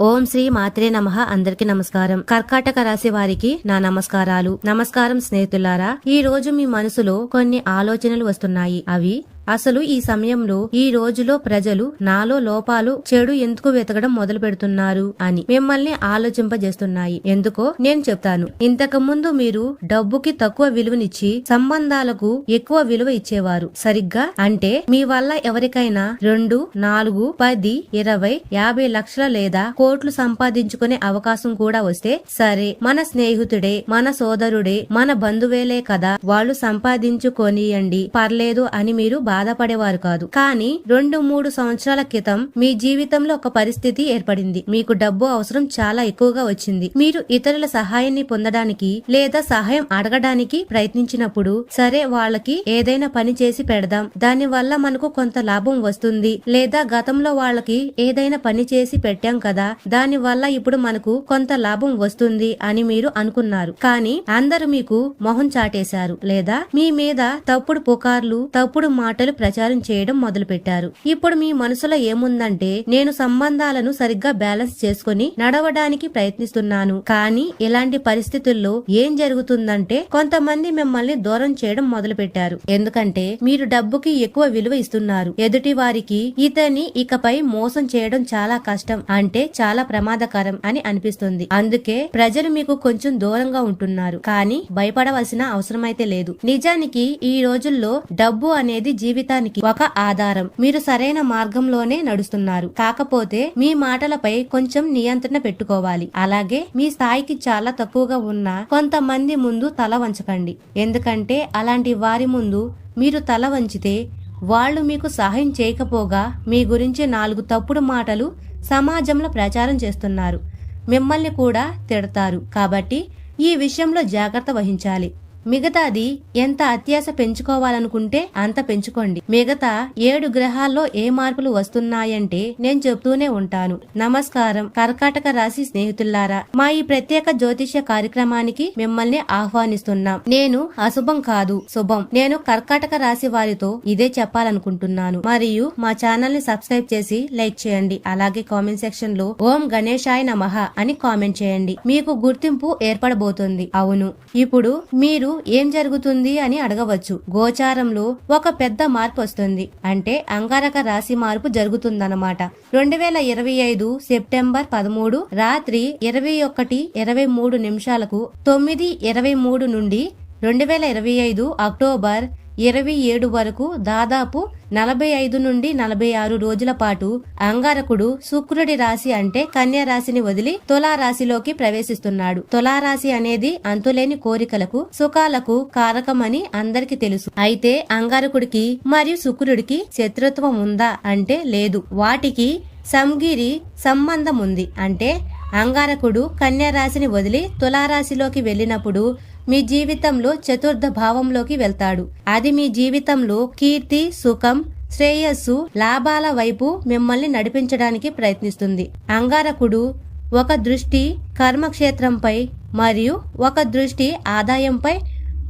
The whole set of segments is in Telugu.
ఓం శ్రీ మాత్రే నమః. అందరికి నమస్కారం. కర్కాటక రాశి వారికి నా నమస్కారాలు. నమస్కారం స్నేహితులారా ఈ రోజు మీ మనసులో కొన్ని ఆలోచనలు వస్తున్నాయి. అవి అసలు ఈ సమయంలో ఈ రోజులో ప్రజలు నాలో లోపాలు చెడు ఎందుకు వెతకడం మొదలు పెడుతున్నారు అని మిమ్మల్ని ఆలోచింపజేస్తున్నాయి. ఎందుకో నేను చెప్తాను. ఇంతకు ముందు మీరు డబ్బుకి తక్కువ విలువనిచ్చి సంబంధాలకు ఎక్కువ విలువ ఇచ్చేవారు. సరిగ్గా? అంటే మీ వల్ల ఎవరికైనా రెండు నాలుగు పది ఇరవై యాభై లక్షల లేదా కోట్లు సంపాదించుకునే అవకాశం కూడా వస్తే సరే. మన స్నేహితుడే మన సోదరుడే మన బంధువేలే కదా. వాళ్ళు సంపాదించుకొనియండి. పర్లేదు అని మీరు బాధపడేవారు కాదు. కానీ రెండు మూడు సంవత్సరాల క్రితం మీ జీవితంలో ఒక పరిస్థితి ఏర్పడింది. మీకు డబ్బు అవసరం చాలా ఎక్కువగా వచ్చింది. మీరు ఇతరుల సహాయాన్ని పొందడానికి లేదా సహాయం అడగడానికి ప్రయత్నించినప్పుడు సరే వాళ్ళకి ఏదైనా పని చేసి పెడదాం. దాని వల్ల మనకు కొంత లాభం వస్తుంది. లేదా గతంలో వాళ్ళకి ఏదైనా పని చేసి పెట్టాం కదా దాని వల్ల ఇప్పుడు మనకు కొంత లాభం వస్తుంది అని మీరు అనుకున్నారు. కానీ అందరూ మీకు మొహం చాటేశారు. లేదా మీ మీద తప్పుడు పుకార్లు తప్పుడు మాటలు ప్రచారం చేయడం మొదలు పెట్టారు ఇప్పుడు మీ మనసులో ఏముందంటే నేను సంబంధాలను సరిగ్గా బ్యాలెన్స్ చేసుకుని నడవడానికి ప్రయత్నిస్తున్నాను. కానీ ఇలాంటి పరిస్థితుల్లో ఏం జరుగుతుందంటే కొంతమంది మిమ్మల్ని దూరం చేయడం మొదలు పెట్టారు ఎందుకంటే మీరు డబ్బుకి ఎక్కువ విలువ ఇస్తున్నారు. ఎదుటి వారికి ఇతని ఇకపై మోసం చేయడం చాలా కష్టం. అంటే చాలా ప్రమాదకరం అని అనిపిస్తుంది. అందుకే ప్రజలు మీకు కొంచెం దూరంగా ఉంటున్నారు. కానీ భయపడవలసిన అవసరమైతే లేదు. నిజానికి ఈ రోజుల్లో డబ్బు అనేది జీవితానికి ఒక ఆధారం. మీరు సరైన మార్గంలోనే నడుస్తున్నారు. కాకపోతే మీ మాటలపై కొంచెం నియంత్రణ పెట్టుకోవాలి. అలాగే మీ స్థాయికి చాలా తక్కువగా ఉన్న కొంతమంది ముందు తల వంచకండి. ఎందుకంటే అలాంటి వారి ముందు మీరు తల వంచితే వాళ్ళు మీకు సహాయం చేయకపోగా మీ గురించి నాలుగు తప్పుడు మాటలు సమాజంలో ప్రచారం చేస్తున్నారు. మిమ్మల్ని కూడా తిడతారు. కాబట్టి ఈ విషయంలో జాగ్రత్త వహించాలి. మిగతాది ఎంత అత్యాశ పెంచుకోవాలనుకుంటే అంత పెంచుకోండి. మిగతా ఏడు గ్రహాల్లో ఏ మార్పులు వస్తున్నాయంటే నేను చెప్తూనే ఉంటాను. నమస్కారం. కర్కాటక రాశి స్నేహితుల్లారా మా ఈ ప్రత్యేక జ్యోతిష్య కార్యక్రమానికి మిమ్మల్ని ఆహ్వానిస్తున్నాం. నేను అశుభం కాదు శుభం. నేను కర్కాటక రాశి వారితో ఇదే చెప్పాలనుకుంటున్నాను. మరియు మా ఛానల్ని సబ్స్క్రైబ్ చేసి లైక్ చేయండి. అలాగే కామెంట్ సెక్షన్లో ఓం గణేశాయ నమః అని కామెంట్ చేయండి. మీకు గుర్తింపు ఏర్పడబోతుంది. అవును. ఇప్పుడు మీరు ఏం జరుగుతుంది అని అడగవచ్చు. గోచారంలో ఒక పెద్ద మార్పు వస్తుంది. అంటే అంగారక రాశి మార్పు జరుగుతుందన్నమాట. రెండు వేల ఇరవై ఐదు సెప్టెంబర్ పదమూడు రాత్రి ఇరవై ఒకటి ఇరవై మూడు నిమిషాలకు తొమ్మిది ఇరవై మూడు నుండి రెండు వేల ఇరవై ఐదు అక్టోబర్ ఇరవై ఏడు వరకు దాదాపు నలభై ఐదు నుండి నలభై ఆరు రోజుల పాటు అంగారకుడు శుక్రుడి రాశి అంటే కన్యా రాశిని వదిలి తులారాశిలోకి ప్రవేశిస్తున్నాడు. తులారాశి అనేది అంతులేని కోరికలకు సుఖాలకు కారకమని అందరికి తెలుసు. అయితే అంగారకుడికి మరియు శుక్రుడికి శత్రుత్వం ఉందా అంటే లేదు. వాటికి సంగిరి సంబంధం ఉంది. అంటే అంగారకుడు కన్యా రాశిని వదిలి తులారాశిలోకి వెళ్ళినప్పుడు మీ జీవితంలో చతుర్థ భావంలోకి వెళ్తాడు. అది మీ జీవితంలో కీర్తి సుఖం శ్రేయస్సు లాభాల వైపు మిమ్మల్ని నడిపించడానికి ప్రయత్నిస్తుంది. అంగారకుడు ఒక దృష్టి కర్మక్షేత్రంపై మరియు ఒక దృష్టి ఆదాయంపై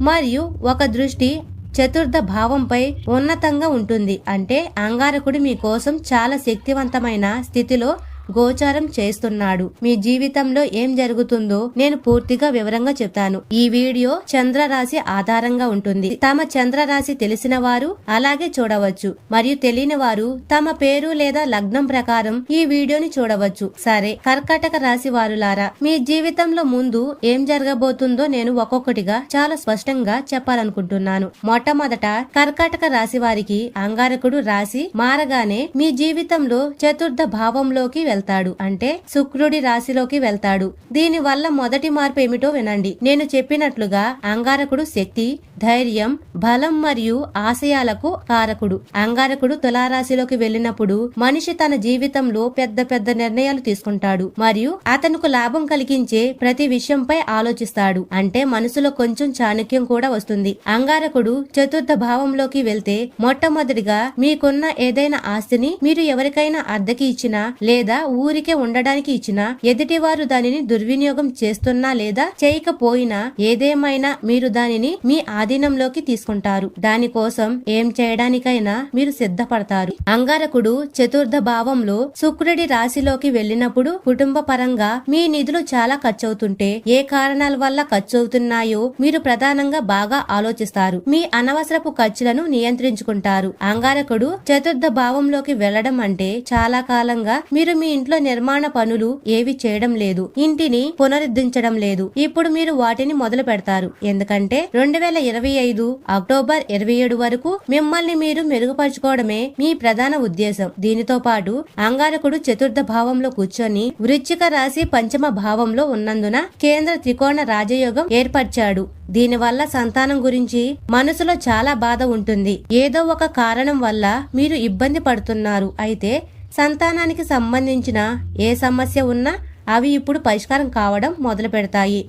మరియు ఒక దృష్టి చతుర్థ భావంపై ఉన్నతంగా ఉంటుంది. అంటే అంగారకుడు మీకోసం చాలా శక్తివంతమైన స్థితిలో గోచారం చేస్తున్నాడు. మీ జీవితంలో ఏం జరుగుతుందో నేను పూర్తిగా వివరంగా చెప్తాను. ఈ వీడియో చంద్ర రాశి ఆధారంగా ఉంటుంది. తమ చంద్ర రాశి తెలిసిన వారు అలాగే చూడవచ్చు. మరియు తెలియని వారు తమ పేరు లేదా లగ్నం ప్రకారం ఈ వీడియోని చూడవచ్చు. సరే కర్కాటక రాశి వారులారా మీ జీవితంలో ముందు ఏం జరగబోతుందో నేను ఒక్కొక్కటిగా చాలా స్పష్టంగా చెప్పాలనుకుంటున్నాను. మొట్టమొదట కర్కాటక రాశి వారికి అంగారకుడు రాశి మారగానే మీ జీవితంలో చతుర్థ భావంలోకి వెళ్తాడు. అంటే శుక్రుడి రాశిలోకి వెళ్తాడు. దీని వల్ల మొదటి మార్పు ఏమిటో వినండి. నేను చెప్పినట్లుగా అంగారకుడు శక్తి ధైర్యం బలం మరియు ఆశయాలకు కారకుడు. అంగారకుడు తులారాశిలోకి వెళ్ళినప్పుడు మనిషి తన జీవితంలో పెద్ద పెద్ద నిర్ణయాలు తీసుకుంటాడు మరియు అతనుకు లాభం కలిగించే ప్రతి విషయంపై ఆలోచిస్తాడు. అంటే మనసులో కొంచెం చాణక్యం కూడా వస్తుంది. అంగారకుడు చతుర్థ భావంలోకి వెళ్తే మొట్టమొదటిగా మీకున్న ఏదైనా ఆస్తిని మీరు ఎవరికైనా అద్దెకి ఇచ్చినా లేదా ఊరికే ఉండడానికి ఇచ్చినా ఎదుటివారు దానిని దుర్వినియోగం చేస్తున్నా లేదా చేయకపోయినా ఏదేమైనా మీరు దానిని మీ ఆధీనంలోకి తీసుకుంటారు. దానికోసం ఏం చేయడానికైనా మీరు సిద్ధపడతారు. అంగారకుడు చతుర్థ భావంలో శుక్రుడి రాశిలోకి వెళ్ళినప్పుడు కుటుంబ పరంగా మీ నిధులు చాలా ఖర్చవుతుంటే ఏ కారణాల వల్ల ఖర్చవుతున్నాయో మీరు ప్రధానంగా బాగా ఆలోచిస్తారు. మీ అనవసరపు ఖర్చులను నియంత్రించుకుంటారు. అంగారకుడు చతుర్థ భావంలోకి వెళ్ళడం అంటే చాలా కాలంగా మీరు మీ ఇంట్లో నిర్మాణ పనులు ఏవి చేయడం లేదు. ఇంటిని పునరుద్ధరించడం లేదు. ఇప్పుడు మీరు వాటిని మొదలు పెడతారు ఎందుకంటే రెండు వేల ఇరవై ఐదు అక్టోబర్ ఇరవై ఏడు వరకు మిమ్మల్ని మీరు మెరుగుపరచుకోవడమే మీ ప్రధాన ఉద్దేశం. దీనితో పాటు అంగారకుడు చతుర్థ భావంలో కూర్చొని వృచ్చిక రాశి పంచమ భావంలో ఉన్నందున కేంద్ర త్రికోణ రాజయోగం ఏర్పరిచాడు. దీనివల్ల సంతానం గురించి మనసులో చాలా బాధ ఉంటుంది. ఏదో ఒక కారణం వల్ల మీరు ఇబ్బంది పడుతున్నారు. అయితే సంతానానికి సంబంధించిన ఏ సమస్య ఉన్నా అవి ఇప్పుడు పరిష్కారం కావడం మొదలు పెడతాయి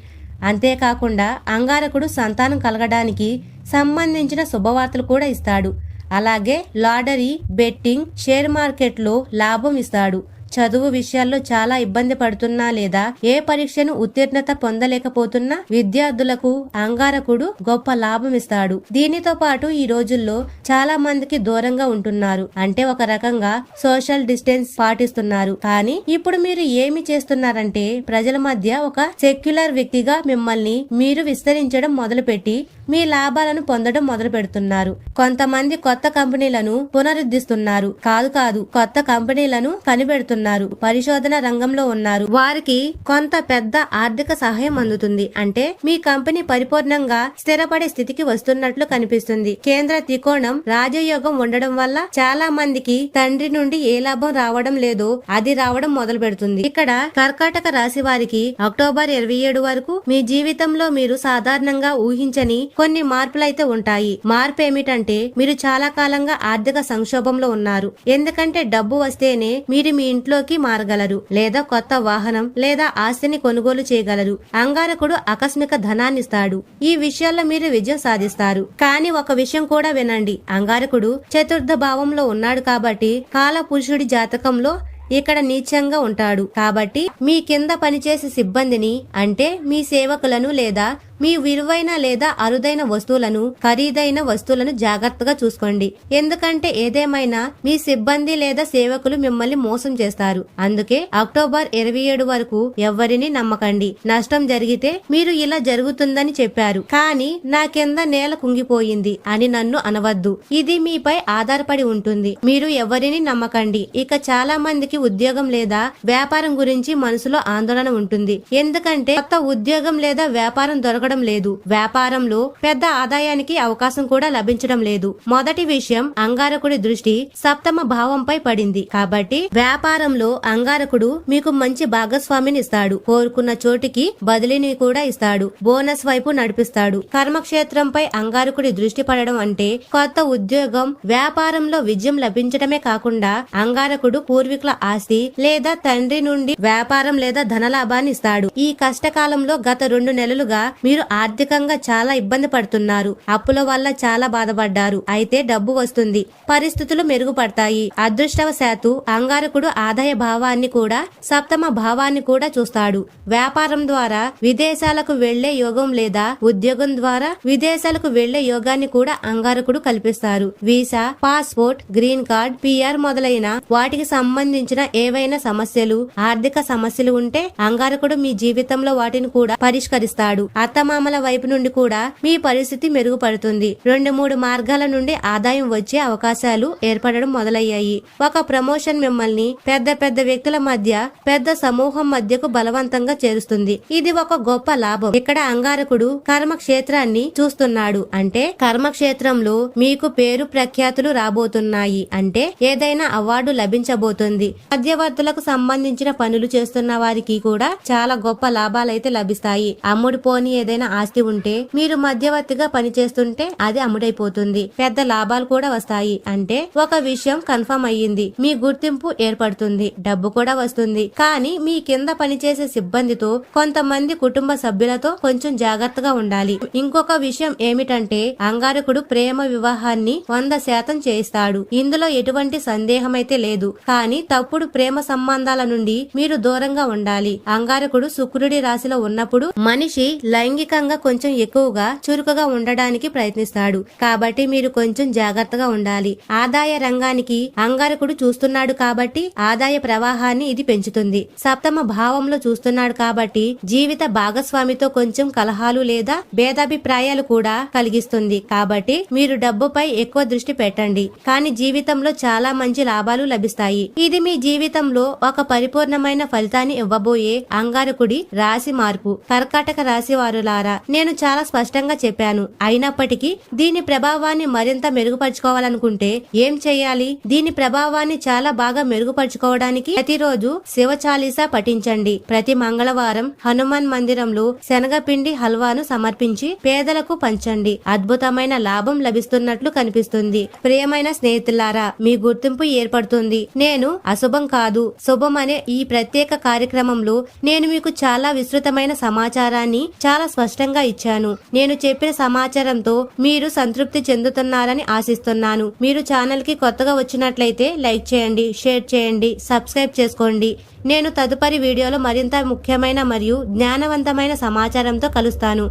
అంతేకాకుండా అంగారకుడు సంతానం కలగడానికి సంబంధించిన శుభవార్తలు కూడా ఇస్తాడు. అలాగే లాడరీ బెట్టింగ్ షేర్ మార్కెట్లో లాభం ఇస్తాడు. చదువు విషయాల్లో చాలా ఇబ్బంది పడుతున్నా లేదా ఏ పరీక్షను ఉత్తీర్ణత పొందలేకపోతున్నా విద్యార్థులకు అంగారకుడు గొప్ప లాభం ఇస్తాడు. దీనితో పాటు ఈ రోజుల్లో చాలా మందికి దూరంగా ఉంటున్నారు. అంటే ఒక రకంగా సోషల్ డిస్టెన్స్ పాటిస్తున్నారు. కానీ ఇప్పుడు మీరు ఏమి చేస్తున్నారంటే ప్రజల మధ్య ఒక సెక్యులర్ వ్యక్తిగా మిమ్మల్ని మీరు విస్తరించడం మొదలుపెట్టి మీ లాభాలను పొందడం మొదలు పెడుతున్నారు. కొంతమంది కొత్త కంపెనీలను పునరుద్ధరిస్తున్నారు. కాదు కాదు కొత్త కంపెనీలను కనిపెడుతున్నారు. పరిశోధన రంగంలో ఉన్నారు. వారికి కొంత పెద్ద ఆర్థిక సహాయం అందుతుంది. అంటే మీ కంపెనీ పరిపూర్ణంగా స్థిరపడే స్థితికి వస్తున్నట్లు కనిపిస్తుంది. కేంద్ర త్రికోణం రాజయోగం ఉండడం వల్ల చాలా మందికి తండ్రి నుండి ఏ లాభం రావడం లేదో అది రావడం మొదలు పెడుతుంది. ఇక్కడ కర్కాటక రాశి వారికి అక్టోబర్ ఇరవై ఏడు వరకు మీ జీవితంలో మీరు సాధారణంగా ఊహించని కొన్ని మార్పులైతే ఉంటాయి. మార్పు ఏమిటంటే మీరు చాలా కాలంగా ఆర్థిక సంక్షోభంలో ఉన్నారు. ఎందుకంటే డబ్బు వస్తేనే మీరు మీ ఇంట్లోకి మారగలరు లేదా కొత్త వాహనం లేదా ఆస్తిని కొనుగోలు చేయగలరు. అంగారకుడు ఆకస్మిక ధనాన్నిస్తాడు ఈ విషయాల్లో మీరు విజయం సాధిస్తారు. కానీ ఒక విషయం కూడా వినండి. అంగారకుడు చతుర్థ భావంలో ఉన్నాడు కాబట్టి కాల పురుషుడి జాతకంలో ఇక్కడ నీచంగా ఉంటాడు. కాబట్టి మీ కింద పనిచేసే సిబ్బందిని అంటే మీ సేవకులను లేదా మీ విలువైన లేదా అరుదైన వస్తువులను ఖరీదైన వస్తువులను జాగ్రత్తగా చూసుకోండి. ఎందుకంటే ఏదేమైనా మీ సిబ్బంది లేదా సేవకులు మిమ్మల్ని మోసం చేస్తారు. అందుకే అక్టోబర్ ఇరవై ఏడు వరకు ఎవ్వరిని నమ్మకండి. నష్టం జరిగితే మీరు ఇలా జరుగుతుందని చెప్పారు. కానీ నా కింద నేల కుంగిపోయింది అని నన్ను అనవద్దు. ఇది మీపై ఆధారపడి ఉంటుంది. మీరు ఎవరిని నమ్మకండి. ఇక చాలా మందికి ఉద్యోగం లేదా వ్యాపారం గురించి మనసులో ఆందోళన ఉంటుంది. ఎందుకంటే కొత్త ఉద్యోగం లేదా వ్యాపారం దొరకడం లేదు. వ్యాపారంలో పెద్ద ఆదాయానికి అవకాశం కూడా లభించడం లేదు. మొదటి విషయం అంగారకుడి దృష్టి సప్తమ భావంపై పడింది. కాబట్టి వ్యాపారంలో అంగారకుడు మీకు మంచి భాగస్వామిని ఇస్తాడు. కోరుకున్న చోటికి బదిలీని కూడా ఇస్తాడు. బోనస్ వైపు నడిపిస్తాడు. కర్మక్షేత్రంపై అంగారకుడి దృష్టి పడడం అంటే కొత్త ఉద్యోగం వ్యాపారంలో విజయం లభించడమే కాకుండా అంగారకుడు పూర్వీకుల ఆస్తి లేదా తండ్రి నుండి వ్యాపారం లేదా ధనలాభాన్ని ఇస్తాడు. ఈ కష్టకాలంలో గత రెండు నెలలుగా మీరు ఆర్థికంగా చాలా ఇబ్బంది పడుతున్నారు. అప్పుల వల్ల చాలా బాధపడ్డారు. అయితే డబ్బు వస్తుంది. పరిస్థితులు మెరుగుపడతాయి. అదృష్టవశాత్తు అంగారకుడు ఆదాయ భావాన్ని కూడా సప్తమ భావాన్ని కూడా చూస్తాడు. వ్యాపారం ద్వారా విదేశాలకు వెళ్ళే యోగం లేదా ఉద్యోగం ద్వారా విదేశాలకు వెళ్ళే యోగాన్ని కూడా అంగారకుడు కల్పిస్తారు. Visa passport green card PR మొదలైన వాటికి సంబంధించిన ఏవైనా సమస్యలు ఆర్థిక సమస్యలు ఉంటే అంగారకుడు మీ జీవితంలో వాటిని కూడా పరిష్కరిస్తాడు. అత్తమామల వైపు నుండి కూడా మీ పరిస్థితి మెరుగుపడుతుంది. రెండు మూడు మార్గాల నుండి ఆదాయం వచ్చే అవకాశాలు ఏర్పడడం మొదలయ్యాయి. ఒక ప్రమోషన్ మిమ్మల్ని పెద్ద పెద్ద వ్యక్తుల మధ్య పెద్ద సమూహం మధ్యకు బలవంతంగా చేరుస్తుంది. ఇది ఒక గొప్ప లాభం. ఇక్కడ అంగారకుడు కర్మక్షేత్రాన్ని చూస్తున్నాడు. అంటే కర్మక్షేత్రంలో మీకు పేరు ప్రఖ్యాతులు రాబోతున్నాయి. అంటే ఏదైనా అవార్డు లభించబోతుంది. మధ్యవర్తులకు సంబంధించిన పనులు చేస్తున్న వారికి కూడా చాలా గొప్ప లాభాలైతే లభిస్తాయి. అమ్ముడు పోని ఏదైనా ఆస్తి ఉంటే మీరు మధ్యవర్తిగా పనిచేస్తుంటే అది అమ్ముడైపోతుంది. పెద్ద లాభాలు కూడా వస్తాయి. అంటే ఒక విషయం కన్ఫర్మ్ అయ్యింది. మీ గుర్తింపు ఏర్పడుతుంది. డబ్బు కూడా వస్తుంది. కానీ మీ కింద పనిచేసే సిబ్బందితో కొంతమంది కుటుంబ సభ్యులతో కొంచెం జాగ్రత్తగా ఉండాలి. ఇంకొక విషయం ఏమిటంటే అంగారకుడు ప్రేమ వివాహాన్ని వంద శాతం చేయిస్తాడు. ఇందులో ఎటువంటి సందేహమైతే లేదు. కానీ తప్పుడు ప్రేమ సంబంధాల నుండి మీరు దూరంగా ఉండాలి. అంగారకుడు శుక్రుడి రాశిలో ఉన్నప్పుడు మనిషి లైంగిక ఆర్థికంగా కొంచెం ఎక్కువగా చురుకుగా ఉండడానికి ప్రయత్నిస్తాడు. కాబట్టి మీరు కొంచెం జాగ్రత్తగా ఉండాలి. ఆదాయ రంగానికి అంగారకుడు చూస్తున్నాడు కాబట్టి ఆదాయ ప్రవాహాన్ని ఇది పెంచుతుంది. సప్తమ భావంలో చూస్తున్నాడు కాబట్టి జీవిత భాగస్వామితో కొంచెం కలహాలు లేదా భేదాభిప్రాయాలు కూడా కలిగిస్తుంది. కాబట్టి మీరు డబ్బుపై ఎక్కువ దృష్టి పెట్టండి. కానీ జీవితంలో చాలా మంచి లాభాలు లభిస్తాయి. ఇది మీ జీవితంలో ఒక పరిపూర్ణమైన ఫలితాన్ని ఇవ్వబోయే అంగారకుడి రాశి మార్పు. కర్కాటక రాశి ద్వారా నేను చాలా స్పష్టంగా చెప్పాను. అయినప్పటికీ దీని ప్రభావాన్ని మరింత మెరుగుపరుచుకోవాలనుకుంటే ఏం చేయాలి? దీని ప్రభావాన్ని చాలా బాగా మెరుగుపరుచుకోవడానికి ప్రతిరోజు శివ చాలీసా పఠించండి. ప్రతి మంగళవారం హనుమాన్ మందిరంలో శనగపిండి హల్వాను సమర్పించి పేదలకు పంచండి. అద్భుతమైన లాభం లభిస్తున్నట్లు కనిపిస్తుంది. ప్రియమైన స్నేహితులారా మీ గుర్తింపు ఏర్పడుతుంది. నేను అశుభం కాదు. శుభం అనే ఈ ప్రత్యేక కార్యక్రమంలో నేను మీకు చాలా విస్తృతమైన సమాచారాన్ని చాలా స్పష్టంగా ఇచ్చాను. నేను చెప్పిన సమాచారంతో మీరు సంతృప్తి చెందుతున్నారని ఆశిస్తున్నాను. మీరు ఛానల్కి కొత్తగా వచ్చినట్లయితే లైక్ చేయండి షేర్ చేయండి సబ్స్క్రైబ్ చేసుకోండి. నేను తదుపరి వీడియోలో మరింత ముఖ్యమైన మరియు జ్ఞానవంతమైన సమాచారంతో కలుస్తాను.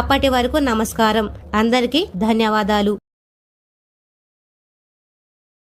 అప్పటి వరకు నమస్కారం. అందరికీ ధన్యవాదాలు.